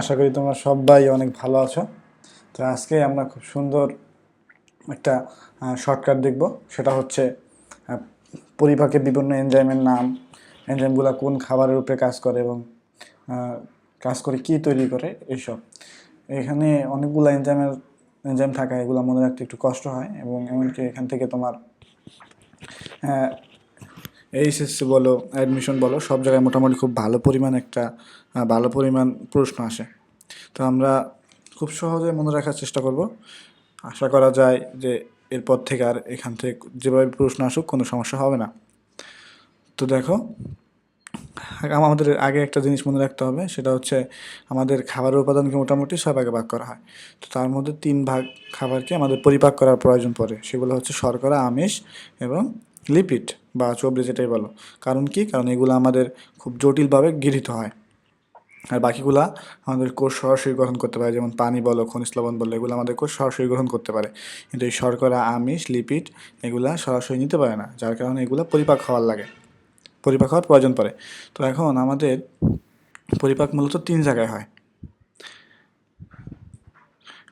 আশা করি তোমরা সবাই অনেক ভালো আছো। তো আজকে আমরা খুব সুন্দর একটা শর্টকাট দেখব। সেটা হচ্ছে আহ, পরিপাকের বিভিন্ন এনজাইমের নাম এনজাইমগুলো কোন খাবারের উপরে কাজ করে এবং কাজ করে কি তৈরি করে এইসব। এখানে অনেকগুলো এনজাইমের এনজাইম থাকা এগুলো মনে রাখতে একটু কষ্ট হয় এবং এমনকি এখান থেকে তোমার এইচএসসি বলো অ্যাডমিশন বলো, সব জায়গায় মোটামুটি খুব ভালো পরিমাণ একটা ভালো পরিমাণ প্রশ্ন আসে। তো আমরা খুব সহজে মনে রাখার চেষ্টা করব। আশা করা যায় যে এরপর থেকে আর এখান থেকে যেভাবে প্রশ্ন আসুক কোনো সমস্যা হবে না। তো দেখো আমাদের আগে একটা জিনিস মনে রাখতে হবে, সেটা হচ্ছে আমাদের খাবারের উপাদানকে মোটামুটি ছয় ভাগে ভাগ করা হয়। তো তার মধ্যে তিন ভাগ খাবারকে আমাদের পরিপাক করার প্রয়োজন পড়ে, সেগুলো হচ্ছে শর্করা, আমিষ এবং লিপিড বা চবড়ি যেটাই বলো। কারণ কি? কারণ এগুলো আমাদের খুব জটিলভাবে গৃহীত হয়। আর বাকিগুলা আমাদের কোষ সরাসরি গ্রহণ করতে পারে, যেমন পানি বলো, খনিজ লবণ বলো, এগুলো আমাদের কোষ সরাসরি গ্রহণ করতে পারে। কিন্তু এই শর্করা, আমিষ, লিপিড এগুলা সরাসরি নিতে পারে না, যার কারণে এগুলো পরিপাক হওয়ার লাগে, পরিপাক হওয়ার প্রয়োজন পড়ে। তো এখন আমাদের পরিপাক মূলত তিন জায়গায় হয়।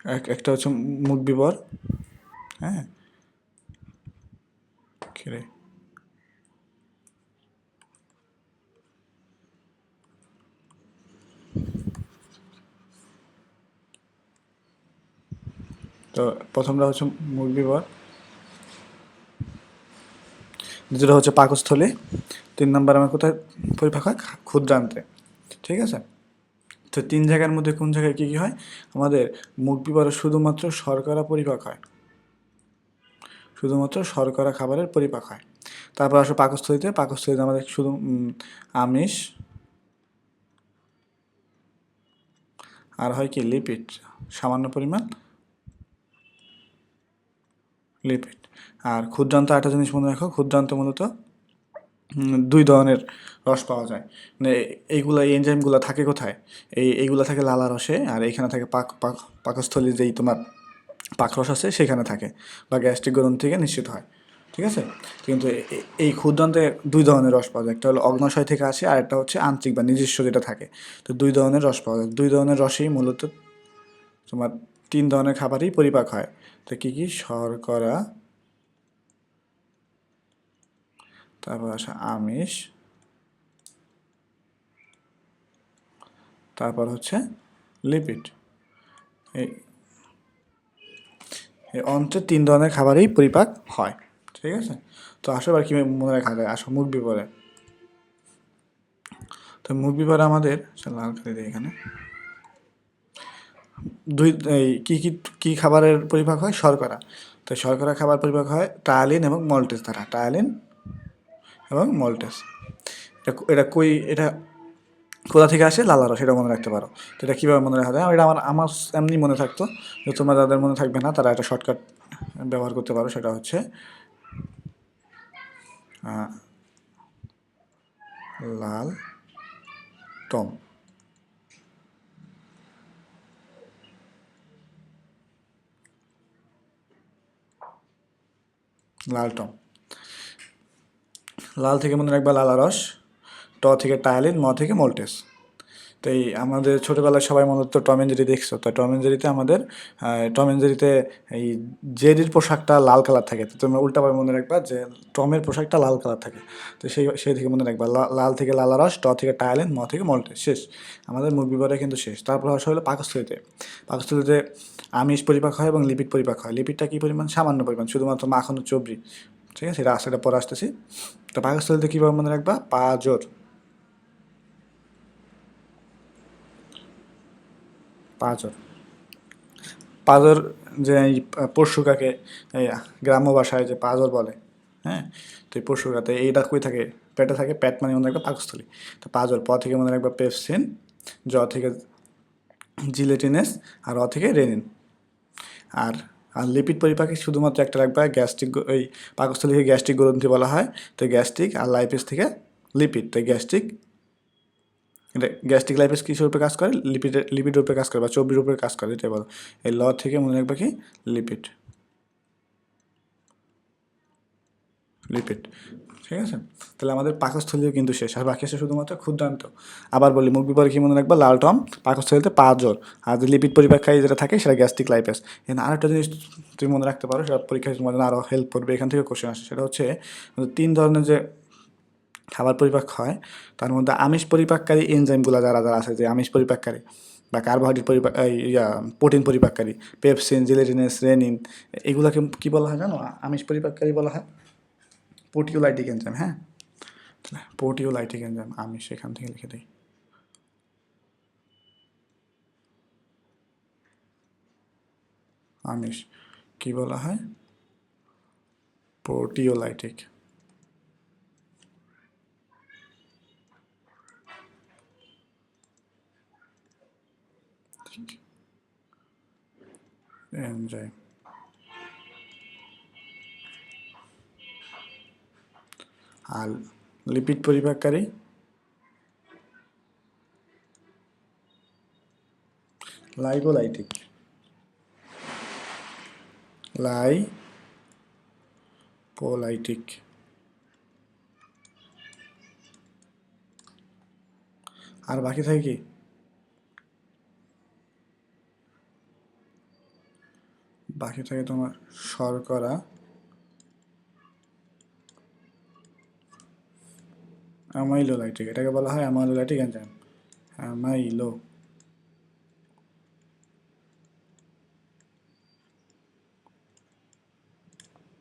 এক, একটা হচ্ছে মুখ বিবর হ্যাঁ? তো প্রথমটা হচ্ছে মুখ বিবর। দ্বিতীয়টা হচ্ছে পাকস্থলী। তিন নম্বর আমার কোথায় পরিপাক ক্ষুদ্রান্তে। ঠিক আছে? তো তিন জায়গার মধ্যে কোন জায়গায় কী কী হয়? আমাদের মুখ বিবরে শুধুমাত্র শর্করা পরিপাক হয়। শুধুমাত্র শর্করা খাবারের পরিপাক হয়। তারপর আসো পাকস্থলীতে। পাকস্থলীতে আমাদের শুধু আমিষ। আর হয় কি? লিপিড সামান্য পরিমাণ। লিপিড আর ক্ষুদ্রান্ত একটা জিনিস মনে রাখো, ক্ষুদ্রান্ত মূলত দুই ধরনের রস পাওয়া যায়। মানে এইগুলো, এই এনজাইমগুলো থাকে কোথায়? এই, এইগুলো থাকে লালা রসে, আর এইখানে থাকে পাক পাক, পাকস্থলী যেই তোমার পাকরস আছে, সেখানে থাকে বা গ্যাস্ট্রিক গ্রন্থি থেকে নিশ্চিত হয়। ঠিক আছে? কিন্তু এই ক্ষুদ্রান্তে দুই ধরনের রস পাওয়া যায়। একটা হলো অগ্নাশয় থেকে আসে, আর একটা হচ্ছে আন্তরিক বা নিজস্ব যেটা থাকে। তো দুই ধরনের রস পাওয়া যায়। দুই ধরনের রসেই মূলত তোমার তিন ধরনের খাবারই পরিপাক হয়। তো কী কী? শর্করা তারপর আসে আমিষ তারপর হচ্ছে লিপিড। এই এই তিন ধরনের খাবারই পরিপাক হয় ঠিক আছে? তো আসো এবার কীভাবে মনে রাখা যায়? আসো মুখ বিপরে তো মুখ বিপরে আমাদের আচ্ছা, লাল খালি এখানে। দুই, এই কী কী কী খাবারের পরিপাক হয়? শর্করা। তো শর্করা খাবার পরিপাক হয় টায়ালিন এবং মল্টেস দ্বারা। টায়ালিন এবং মল্টেস। এটা এটা কই, এটা কোথা থেকে আসে? লালারস সেটা মনে রাখতে পারো। তো এটা কীভাবে মনে রাখা যায়? এটা আমার আমার এমনি মনে থাকতো যে তোমরা যাদের মনে থাকবে না, তারা একটা শর্টকাট ব্যবহার করতে পারো। সেটা হচ্ছে লাল টম। লাল টম। লাল থেকে মনে রাখবা লালারস ট থেকে টায়ালিন ম থেকে মল্টেস। তো এই আমাদের ছোটোবেলায় সবাই মনে হতো টম এন্ড জেরি দেখছ তো টম এন্ড জেরিতে আমাদের টম এন্ড জেরিতে এই জেরির পোশাকটা লাল কালার থাকে। তো তোমরা উল্টাভাবে মনে রাখবা যে টমের পোশাকটা লাল কালার থাকে। তো সেই সেই থেকে মনে রাখবা লাল থেকে লালারস ট থেকে টায়ালিন, ম থেকে মল্টেস শেষ। আমাদের মুখ বিবরে কিন্তু শেষ। তারপর আসা হলো পাকস্থলিতে। পাকস্থলীতে আমিষ পরিপাক হয় এবং লিপিড পরিপাক হয়। লিপিডটা কী পরিমাণ? সামান্য পরিমাণ, শুধুমাত্র মাখন চবরি ঠিক আছে? এটা সেটা পরে আসতেছি। তো পাকস্থলীতে কীভাবে মনে রাখবা? পাজর। পাঁচর। পাঁজর যে এই পরশুকাকে গ্রাম্য ভাষায় যে পাঁজর বলে হ্যাঁ? তো এই পরশুকাতে এইটা কই থাকে? পেটে থাকে, পেট মানে মনে রাখবে পাকস্থলী। তো পাঁজর প থেকে মনে রাখবে পেপসিন, জ থেকে জিলেটিনেস, আর অ থেকে রেনিন। আর আর লিপিড পরিপাকে শুধুমাত্র একটা রাখবে, গ্যাস্ট্রিক ওই পাকস্থলীকে গ্যাস্ট্রিক গ্রন্থি বলা হয়। তো গ্যাস্ট্রিক আর লাইপিস থেকে লিপিড। তো গ্যাস্ট্রিক গ্যাস্ট্রিক লাইপিস কিসের উপরে কাজ করে? লিপিডের লিপিডের উপরে কাজ করে বা চর্বির উপরে কাজ করে, এটাই বলো। এই ল থেকে মনে রাখবে কি? লিপিড লিপিড ঠিক আছে? তাহলে আমাদের পাকস্থলীও কিন্তু শেষ, আর বাকি আছে শুধুমাত্র ক্ষুদ্রান্ত। আবার বলি, মুখ বিপরে কি মনে রাখবা? লাল টম, পাকস্থলীতে পা জোর। আর লিপিড পরিপাককারী যেটা থাকে, সেটা গ্যাস্ট্রিক লাইপেস এখানে আরেকটা জিনিস তুমি মনে রাখতে পারো, সেটা পরীক্ষায় জন্য আরও হেল্প করবে, এখান থেকে কোশ্চেন আসে। সেটা হচ্ছে, তিন ধরনের যে খাবার পরিপাক হয়, তার মধ্যে আমিষ পরিপাককারী এনজাইমগুলো যারা যারা আছে যে আমিষ পরিপাককারী বা কার্বোহাইড্রেট পরিপাক ইয়া প্রোটিন পরিপাককারী পেপসিন জিলেটিনেস রেনিন এগুলোকে কী বলা হয় জানো? আমিষ পরিপাককারী বলা হয়? পোটিওলাইটিক এনজাইম হ্যাঁ? পোটিওলাইটিক এনজাইম আমিষ এখান থেকে লিখে দিই। আমিষ কী বলা হয়? প্রোটিওলাইটিক এনজাইম আর লিপিড পরিপাককারী? লাইগোলাইটিক। লাই পোলাইটিক আর বাকি থাকে কি? বাকি থাকে তোমার শর্করা। অ্যামাইলোলাইটিক এটাকে বলা হয় অ্যামাইলোলাইটিক এনজাইম। অ্যামাইলো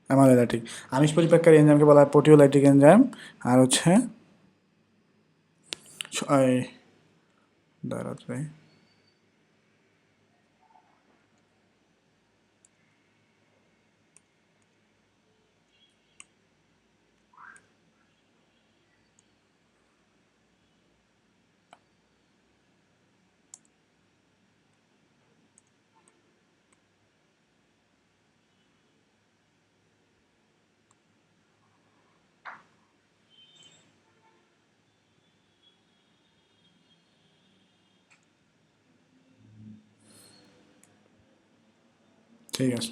অ্যামাইলোলাইটিক আমিষ পরিপাককারী এনজাইমকে বলা হয় প্রোটিওলাইটিক এনজাইম। আর হচ্ছে দাঁড়াত ভাই। ঠিক আছে।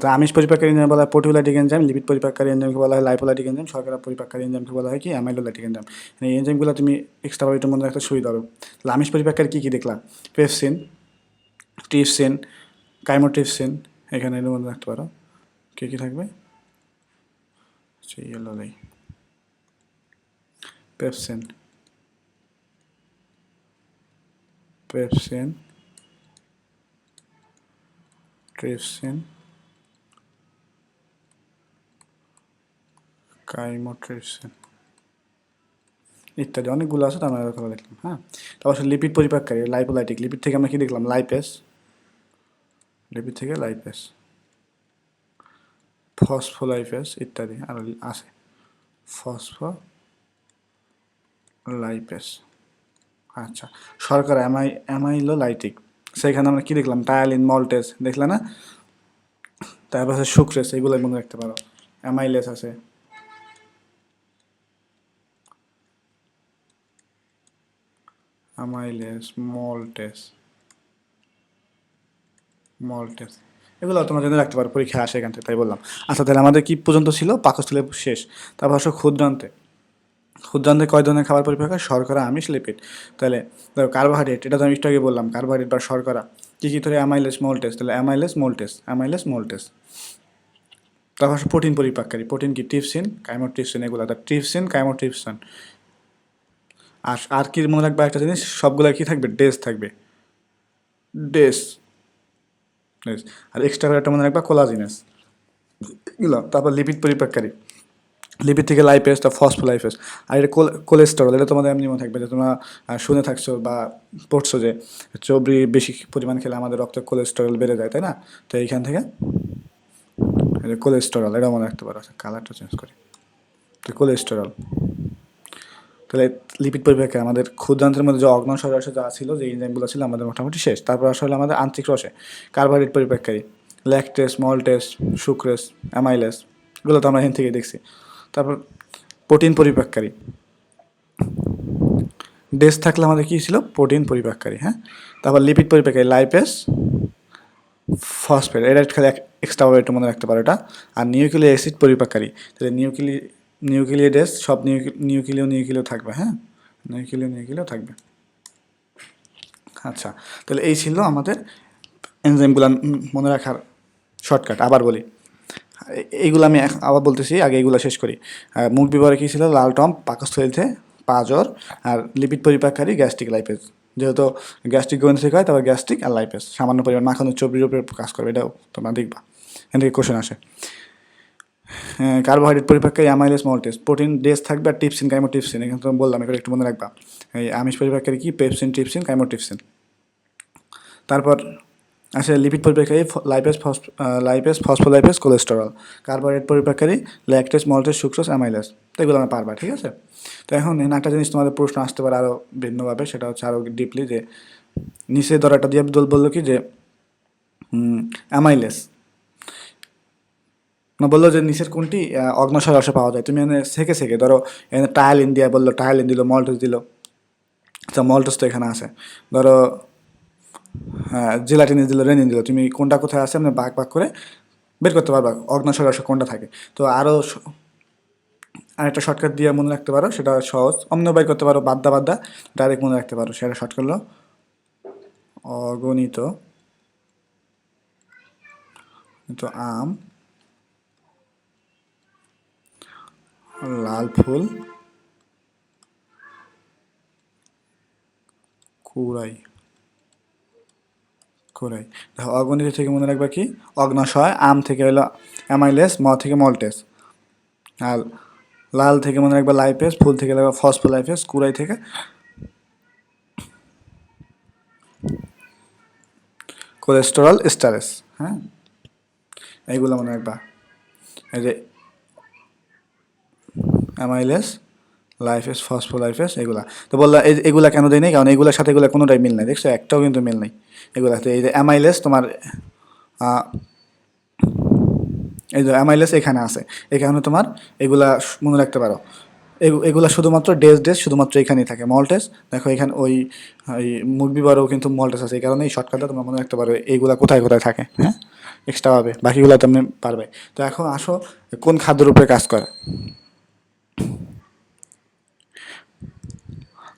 তো আমিষ পরিপাককারী এনজাইম বলা হয় পোটিওলাইটিক এনজাইম লিপিড পরিপাককারী এনজাইমকে বলা হয় লাইপোলাইটিক এনজাইম শর্করা পরিপাককারী এনজাইমকে বলা হয় কি অ্যামাইলোলাইটিক এনজাইম এই এনজাইমগুলো তুমি এক্সট্রা ভাবে মনে রাখতে সুবিধা হবে তাহলে আমিষ পরিপাককারী কী কী দেখলা পেপসিন ট্রিপসিন, কাইমোট্রিপসিন, এখানে এর মধ্যে রাখতে পারো। কী কী থাকবে? পেপসিন পেপসিন ট্রিপসিন কাইমোট্রিপসিন ইত্যাদি। অনেকগুলো আছে তার আমরা কথা দেখলাম হ্যাঁ? তারপর লিপিড পরিপাককারী লাইপোলাইটিক লিপিড থেকে আমরা কি দেখলাম? লাইপেস লিপিড থেকে লাইপেস ফসফোলাইপেস ইত্যাদি আরও আছে। ফসফো লাইপেস আচ্ছা শর্করা অ্যামাই অ্যামাইলোলাইটিক সেখানে আমরা কি দেখলাম? টায়ালিন মল্টেস দেখলে না? তারপর আছে সুক্রেস এগুলো মনে রাখতে পারো। অ্যামাইলেস আছে। অ্যামাইলেস মল্টেস মল্টেস এগুলো তোমরা জেনে রাখতে পারো, পরীক্ষা আসে এখান থেকে, তাই বললাম। আচ্ছা তাহলে আমাদের কি পর্যন্ত ছিল? পাকস্থলী শেষ। তারপর আসো ক্ষুদ্রান্তে। ক্ষুদ্রান্তে কয় ধরনের খাবার পরিপাক হয়? শর্করা, আমিষ লিপিড তাহলে দেখো কার্বোহাইড্রেট এটা তো আমি একটু আগে বললাম কার্বোহাইড্রেট বা শর্করা। কী কী? ধরে অ্যামাইলেস মোল্টেস তাহলে অ্যামাইলেস মোল্টেস অ্যামাইলেস মোল্টেস তারপর প্রোটিন পরিপাককারী। প্রোটিন কি? টিপসিন কাইমোট্রিপসিন এগুলো। তা টিপসিন কাইমোট্রিপসিন আর আর কি মনে রাখবে একটা জিনিস? সবগুলো কী থাকবে? ডেস থাকবে। ডেস ডেস আর এক্সট্রা একটা মনে রাখবা কোলাজিনাস এগুলো। তারপর লিপিড পরিপাককারী। লিপিড থেকে লাইপেস তা ফসফোলাইপেস আর এটা কোলেস্টেরল এটা তোমাদের এমনি মনে থাকবে যে তোমরা শুনে থাকছো বা পড়ছো যে চর্বি বেশি পরিমাণ খেলে আমাদের রক্তে কোলেস্টেরল বেড়ে যায়, তাই না? তো এইখান থেকে কোলেস্টেরল এটা মনে রাখতে পারো। কালারটা চেঞ্জ করি। তো কোলেস্টেরল তাহলে লিপিড পরিপাকে আমাদের ক্ষুদ্রান্তের মধ্যে যে অগ্নশয় রসে যা ছিল, যে এনজাইমগুলো ছিল, আমাদের মোটামুটি শেষ। তারপর আসলে আমাদের আন্তরিক রসে কার্বোহাইড্রেট পরিপাককারী ল্যাকটেস মল্টেস সুক্রেস অ্যামাইলেস এগুলো তো আমরা এখান থেকে দেখছি। তারপর প্রোটিন পরিপাককারী। ডেস থাকলে আমাদের কী ছিল? প্রোটিন পরিপাককারী হ্যাঁ? তারপর লিপিড পরিপাককারী লাইপেস ফসফেট এটা খালি এক্সট্রা একটু মনে রাখতে পারো এটা। আর নিউক্লিক অ্যাসিড পরিপাককারী, তাহলে নিউক্লিক নিউক্লিয়েডেস সব নিউক্লিয় নিউক্লিয় থাকবে হ্যাঁ? নিউক্লিয় নিউক্লিয় থাকবে। আচ্ছা তাহলে এই ছিল আমাদের এনজাইমগুলো মনে রাখার শর্টকাট আবার বলি। এইগুলো আমি আবার বলতেছি, আগে এইগুলো শেষ করি। মুখ বিবরে কী ছিল? লাল টম পাকস্থলিতে পাজর, আর লিপিড পরিপাককারী গ্যাস্ট্রিক লাইপেজ। যেহেতু গ্যাস্ট্রিক গ্রন্থি থেকে হয়, তারপর গ্যাস্ট্রিক আর লাইপেজ। সামান্য পরিমাণ মাখানো চর্বির উপরে কাজ করবে, এটাও তোমরা দেখবা। এখান থেকে কোশ্চেন আসে। কার্বোহাইড্রেট পরিপাককারী অ্যামাইলেস মল্টেস প্রোটিন ডেস থাকবে আর টিপসিন, কাইমোটিপসিন। এখানে তো বললাম, এগুলো একটু মনে রাখবা। এই আমিষ পরিপাককারী কি? Pepsin, trypsin, chymotrypsin. তারপর আছে লিপিড পরিপাককারী লাইপেস ফস লাইপেস ফসফোলাইপেস কোলেস্টেরল কার্বোহাইড্রেট পরিপাককারী ল্যাকটেস মল্টেস সুক্রোজ অ্যামাইলেস তো এগুলো আমরা পারবা, ঠিক আছে? তো এখন একটা জিনিস তোমাদের প্রশ্ন আসতে পারে আরও ভিন্নভাবে, সেটা হচ্ছে আরও ডিপলি যে নিচে ধরাটা দিয়ে বল- বলল কি যে অ্যামাইলেস না বলল যে নিচের কোনটি অগ্নশয় রসে পাওয়া যায়, তুমি এনে সেকে সেকে ধরো এখানে টায়ালিন দিয়ে বলল টায়ালিন দিল মল্টস দিল আচ্ছা মল্টস তো এখানে আছে, ধরো হ্যাঁ জেলাটিনিস দিল রেনিন দিল। তুমি কোনটা কোথায় আছে মানে বাঘ বাঘ করে বের করতে পারবা। অগ্নসার রসে কোনটা থাকে। তো আরও আরেকটা শর্টকাট দিয়ে মনে রাখতে পারো, সেটা সহজ। অন্য বাই করতে পারো বাদ্দা বাদ্দা ডাইরেক্ট মনে রাখতে পারো, সেটা শর্ট করল অগণিত। তো আম। লাল ফুল। কুড়াই। দেখো অগণিত থেকে মনে রাখবা কি? অগ্নশয়, আম থেকে হলো অ্যামাইলেস, ম থেকে মল্টেস। আর লাল থেকে মনে রাখবা লাইপেস, ফুল থেকে লাগবে ফসফোলাইপেস, কুড়াই থেকে কোলেস্টেরল, স্টারেস হ্যাঁ? এইগুলো মনে রাখবা। এই যে অ্যামাইলেস লাইফেস ফসফোলাইফেস এগুলা। তো বললাম এগুলা কেন দেয় নেই? কারণ এগুলোর সাথে এগুলো কোনোটাই মিল নাই। দেখছ? একটাও কিন্তু মিল নেই। এগুলাতে এই যে অ্যামাইলেস তোমার এই যে অ্যামাইলেস এখানে আছে। কারণে তোমার এগুলা মনে রাখতে পারো। এগু- এগুলা শুধুমাত্র ডেস ডেস শুধুমাত্র এখানেই থাকে। মল্টেস দেখো এখানে ওই ওই মুরগি বারও কিন্তু মল্টেস আছে। এই কারণে এই শর্টকাটটা তোমরা মনে রাখতে পারো এইগুলা কোথায় কোথায় থাকে হ্যাঁ? এক্সট্রা পাবে বাকিগুলো তুমি পারবে। তো এখন আসো, কোন খাদ্যের উপরে কাজ করে?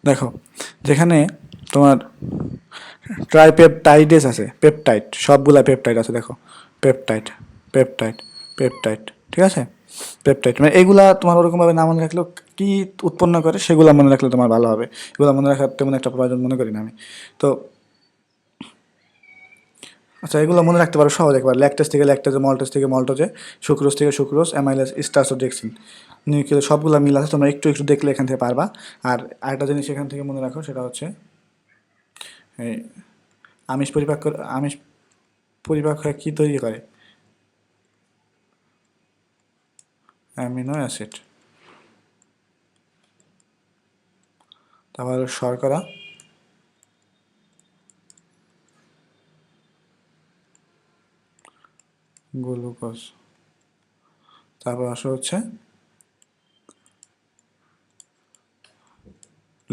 দেখো, যেখানে তোমার ট্রাইপেপটাইডেস আছে পেপটাইড সবগুলা পেপটাইড আছে দেখো। পেপটাইড পেপটাইড পেপটাইড ঠিক আছে? পেপটাইড মানে এগুলা তোমার ওরকমভাবে না মনে রাখলেও কী উৎপন্ন করে সেগুলো মনে রাখলে তোমার ভালো হবে। এগুলো মনে রাখার তেমন একটা প্রয়োজন মনে করি না আমি। তো আচ্ছা এগুলো মনে রাখতে পারো সহজ একবার। ল্যাকটেস থেকে ল্যাকটেজে মল্টেস থেকে মল্টোজে সুক্রোজ থেকে সুক্রোজ অ্যামাইলাস স্টার্সোডেক্সিন নিউক্লিয় সবগুলো মিল আছে, তোমরা একটু একটু দেখলে এখান থেকে পারবা। আর আরেকটা জিনিস এখান থেকে মনে রাখো, সেটা হচ্ছে আমিষ পরিপাক আমিষ পরিপাক হয়ে কী তৈরি করে? Amino acid. তারপর শর্করা গ্লুকোজ। তারপর আসা হচ্ছে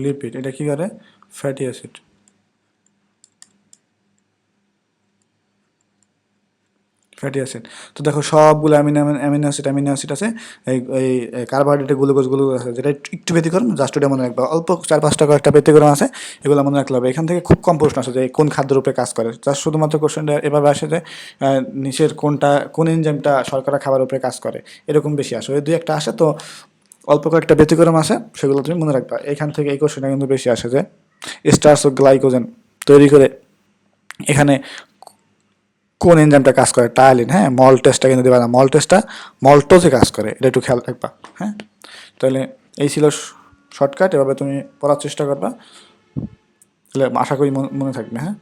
লিপিড এটা কি করে? ফ্যাটি অ্যাসিড ফ্যাটি অ্যাসিড তো দেখো, সবগুলো amino amino acid amino acid আছে। এই এই কার্বোহাইড্রেটে গ্লুকোজ গ্লুকোজ আছে। যেটা একটু ব্যতিক্রম জাস্ট ওটা মনে রাখবা। অল্প চার পাঁচটা কয়েকটা ব্যতিক্রম আছে, এগুলো মনে রাখলে হবে। এখান থেকে খুব কম প্রশ্ন আসে যে কোন খাদ্যের উপরে কাজ করে। জাস্ট শুধুমাত্র কোশ্চেনটা এভাবে আসে যে নিচের কোনটা, কোন এনজাইমটা শর্করা খাবার উপরে কাজ করে। এরকম বেশি আসে। ওই দুই একটা আসে তো অল্প কয়েকটা ব্যতিক্রম আছে, সেগুলো তুমি মনে রাখবা। এখান থেকে এই কোশ্চেনটা কিন্তু বেশি আসে যে স্টার্স ও গ্লাইকোজেন তৈরি করে এখানে কোন এনজাইমটা কাজ করে? টায়ালিন হ্যাঁ? মল টেস্টটা কিন্তু দেবে না। মল টেস্টটা মল্টোজে কাজ করে, এটা একটু খেয়াল রাখবা হ্যাঁ? তাহলে এই ছিল শর্টকাট এভাবে তুমি পড়ার চেষ্টা করবা। তাহলে আশা করি মনে থাকবে হ্যাঁ?